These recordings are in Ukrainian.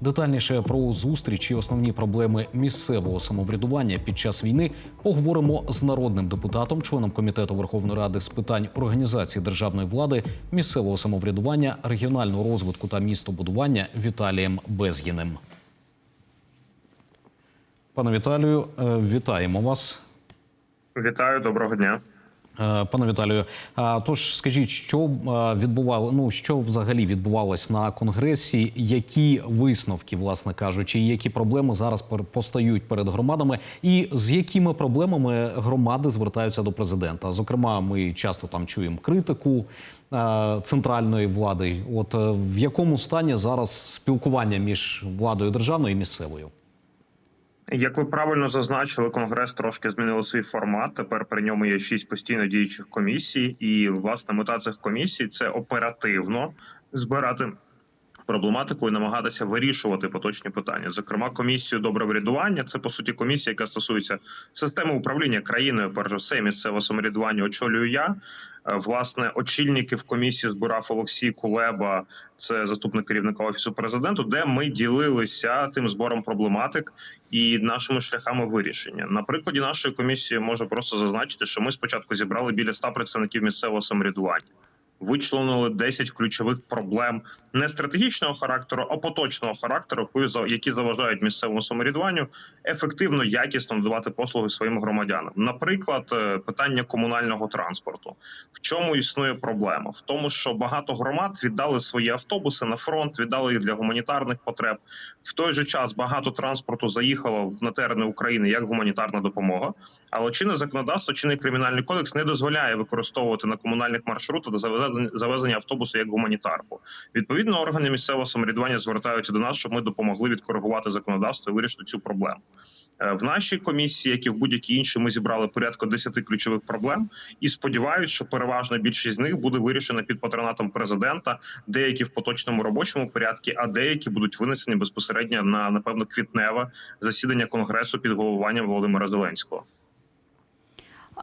Детальніше про зустріч і основні проблеми місцевого самоврядування під час війни поговоримо з народним депутатом, членом комітету Верховної Ради з питань організації державної влади, місцевого самоврядування, регіонального розвитку та містобудування Віталієм Безгіним. Пане Віталію, е, вітаємо вас. Вітаю, доброго дня. Е, Пане Віталію, тож скажіть, що е, відбувало, ну що взагалі відбувалось на конгресі? Які висновки, власне кажучи, які проблеми зараз постають перед громадами, і з якими проблемами громади звертаються до президента? Зокрема, ми часто там чуємо критику е, центральної влади. От в якому стані зараз спілкування між владою державною і місцевою? Як ви правильно зазначили, конгрес трошки змінив свій формат. Тепер при ньому є шість постійно діючих комісій, і власне мета цих комісій це оперативно збирати. Проблематику і намагатися вирішувати поточні питання, зокрема, комісію доброврядування. Це по суті комісія, яка стосується системи управління країною. Перш за все, місцеве самоврядування очолюю я. Е, Власне, очільники в комісії збирав Олексій Кулеба, це заступник керівника офісу президенту, де ми ділилися тим збором проблематик і нашими шляхами вирішення. На прикладі нашої комісії можу просто зазначити, що ми спочатку зібрали біля 100 представників місцевого самоврядування. Вичленили 10 ключових проблем не стратегічного характеру, а поточного характеру, які за- які заважають місцевому самоврядуванню ефективно, якісно надавати послуги своїм громадянам. Наприклад, е, питання комунального транспорту. В чому існує проблема? В тому, що багато громад віддали свої автобуси на фронт, віддали їх для гуманітарних потреб. В той же час багато транспорту заїхало на терени України як гуманітарна допомога. Але чинне законодавство, чинний кримінальний кодекс не дозволяє використовувати на комунальних маршрутах та завезення- автобусу як гуманітарку. Відповідно, органи місцевого самоврядування звертаються до нас, щоб ми допомогли відкоригувати законодавство і вирішити цю проблему. Е, В нашій комісії, як і в будь-якій іншій, ми зібрали порядку 10 ключових проблем і сподіваюся, що переважна більшість з них буде вирішена під патронатом президента, деякі в поточному робочому порядку, а деякі будуть винесені безпосередньо на напевно квітневе засідання конгресу під головуванням Володимира Зеленського.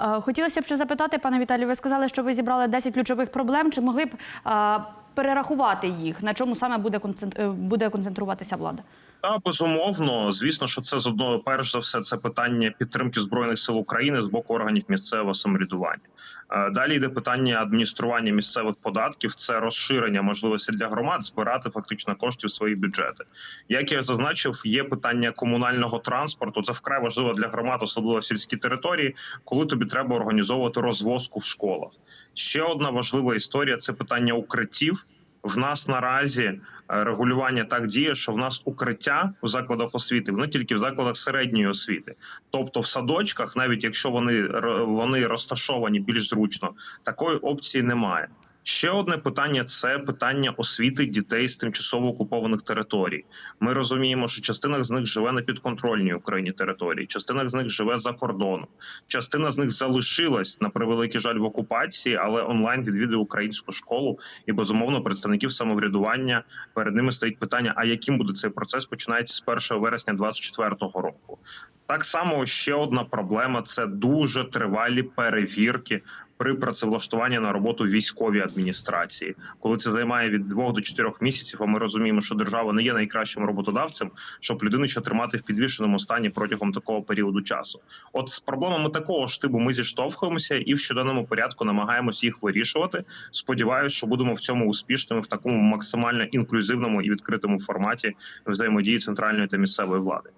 Е, Хотілося б ще запитати, пане Віталію, ви сказали, що ви зібрали 10 ключових проблем. Чи могли б е, перерахувати їх? На чому саме буде е, буде концентруватися влада? Та безумовно, звісно, що це з одного перш за все це питання підтримки збройних сил України з боку органів місцевого самоврядування. Е, Далі йде питання адміністрування місцевих податків. Це розширення можливості для громад збирати фактично кошти в свої бюджети. Як я зазначив, є питання комунального транспорту. Це вкрай важливо для громад, особливо в сільській території, коли тобі треба організовувати розвозку в школах. Ще одна важлива історія це питання укриттів. В нас наразі е, регулювання так діє, що в нас укриття у закладах освіти воно тільки в закладах середньої освіти, тобто в садочках, навіть якщо вони вони розташовані більш зручно, такої опції немає. Ще одне питання це питання освіти дітей з тимчасово окупованих територій. Ми розуміємо, що частина з них живе на підконтрольній Україні території, частина з них живе за кордоном. Частина з них залишилась на превеликий жаль в окупації, але онлайн відвідує українську школу. І безумовно представників самоврядування перед ними стоїть питання: а яким буде цей процес? Починається з 1 вересня 2024 року. Так само ще одна проблема це дуже тривалі перевірки при працевлаштуванні на роботу військовій адміністрації, коли це займає від двох до чотирьох місяців. А ми розуміємо, що держава не є найкращим роботодавцем, щоб людину ще тримати в підвішеному стані протягом такого періоду часу. От з проблемами такого ж типу ми зіштовхуємося і в щоденному порядку намагаємось їх вирішувати. Сподіваюсь, що будемо в цьому успішними в такому максимально інклюзивному і відкритому форматі взаємодії центральної та місцевої влади.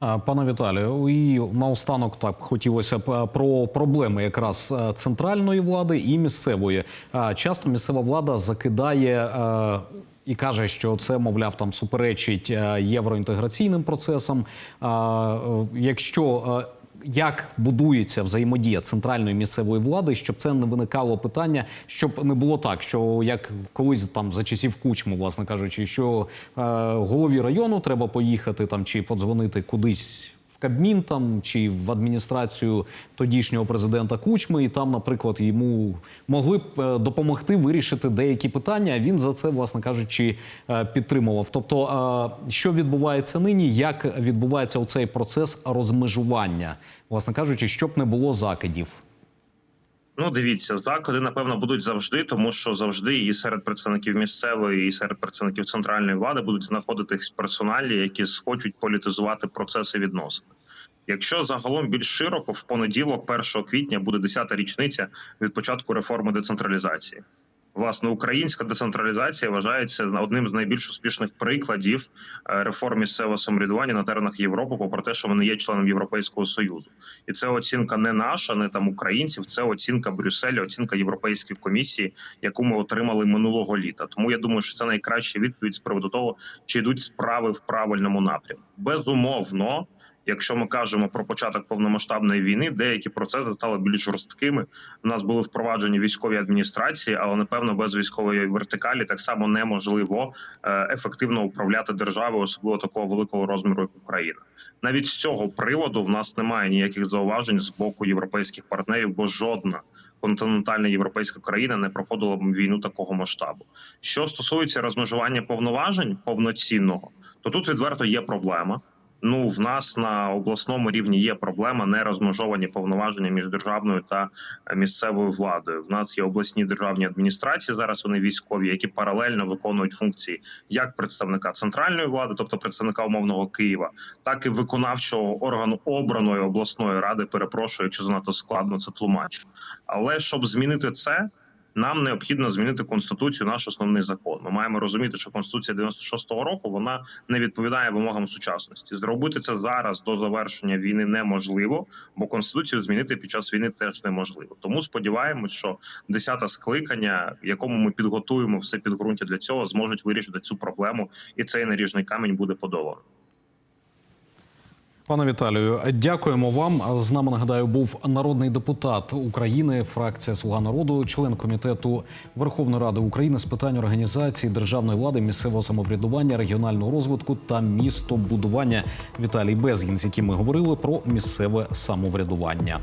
Пане Віталію, і наостанок так хотілося б е, про проблеми якраз е, центральної влади і місцевої. Часто місцева влада закидає. е, І каже, що це, мовляв, там суперечить євроінтеграційним процесам. Якщо як будується взаємодія центральної місцевої влади, щоб це не виникало питання, щоб не було так, що як колись там за часів кучми, власне кажучи, що е, голові району треба поїхати там чи подзвонити кудись. Кабмін там чи в адміністрацію тодішнього президента Кучми, і там, наприклад, йому могли б е, допомогти вирішити деякі питання. Він за це, власне кажучи, е, підтримував. Тобто, е, що відбувається нині, як відбувається оцей процес розмежування, власне кажучи, щоб не було закидів. Ну, дивіться, заклади, напевно, будуть завжди, тому що завжди і серед представників місцевої, і серед представників центральної влади будуть знаходитись персоналі, які схочуть політизувати процеси відносин. Якщо загалом більш широко, в понеділок, 1 квітня, буде 10-та річниця від початку реформи децентралізації. Власне, українська децентралізація вважається одним з найбільш успішних прикладів е, реформ місцевого самоврядування на теренах Європи, попри те, що вони є членом Європейського союзу. І це оцінка не наша, не там українців. Це оцінка Брюсселя, оцінка Європейської комісії, яку ми отримали минулого літа. Тому я думаю, що це найкраща відповідь з приводу того, чи йдуть справи в правильному напрямку. Безумовно. Якщо ми кажемо про початок повномасштабної війни, деякі процеси стали більш жорсткими. У нас були впроваджені військові адміністрації, але напевно без військової вертикалі так само неможливо е, ефективно управляти державою, особливо такого великого розміру, як Україна. Навіть з цього приводу в нас немає ніяких зауважень з боку європейських партнерів, бо жодна континентальна європейська країна не проходила б війну такого масштабу. Що стосується розмежування повноважень повноцінного, то тут відверто є проблема. Ну, в нас на обласному рівні є проблема не розмежовані повноваження між державною та місцевою владою. В нас є обласні державні адміністрації. Зараз вони військові, які паралельно виконують функції як представника центральної влади, тобто представника умовного Києва, так і виконавчого органу обраної обласної ради. Перепрошую, якщо занадто складно це тлумачу. Але щоб змінити це. Нам необхідно змінити конституцію, наш основний закон. Ми маємо розуміти, що конституція 96-го року вона не відповідає вимогам сучасності. Зробити це зараз до завершення війни неможливо, бо конституцію змінити під час війни теж неможливо. Тому сподіваємось, що 10-те скликання, якому ми підготуємо все підґрунтя для цього, зможуть вирішити цю проблему, і цей наріжний камінь буде подолано. Пане Віталію, дякуємо вам. З нами нагадаю, був народний депутат України, фракція Слуга народу, член комітету Верховної Ради України з питань організації державної влади, місцевого самоврядування, регіонального розвитку та містобудування Віталій Безгін, з яким ми говорили про місцеве самоврядування.